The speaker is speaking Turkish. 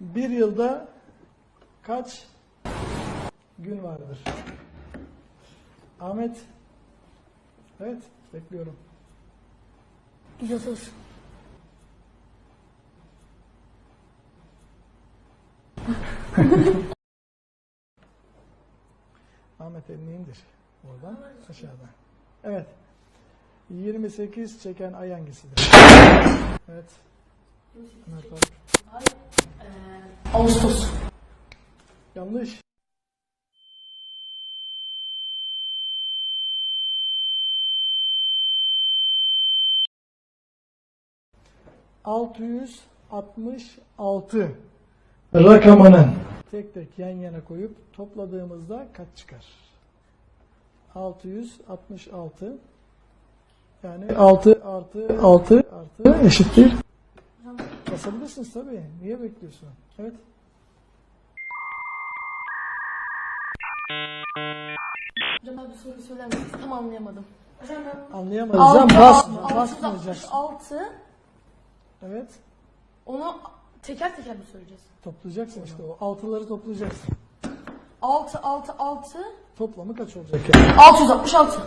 Bir yılda kaç gün vardır? Ahmet. Evet, bekliyorum. 130. Ahmet elini indir. Oradan aşağıdan. Evet. 28 çeken ay hangisidir? Evet. Faruk. Ağustos. Yanlış. Altı yüz altmış altı rakamını tek tek yan yana koyup topladığımızda kaç çıkar? 666 yani 6 artı 6 artı eşittir. Basabilirsiniz tabii. Niye bekliyorsun? Evet. Hocam abi soruyu söyler misiniz? Tam anlayamadım. Hocam ben... Anlayamayacağım. Basma, basmayacaksın. 666. Evet. Onu teker teker mi söyleyeceğiz? Toplayacaksın işte o. Altıları toplayacaksın. 6, 6, 6. Toplamı kaç olacak yani? 666.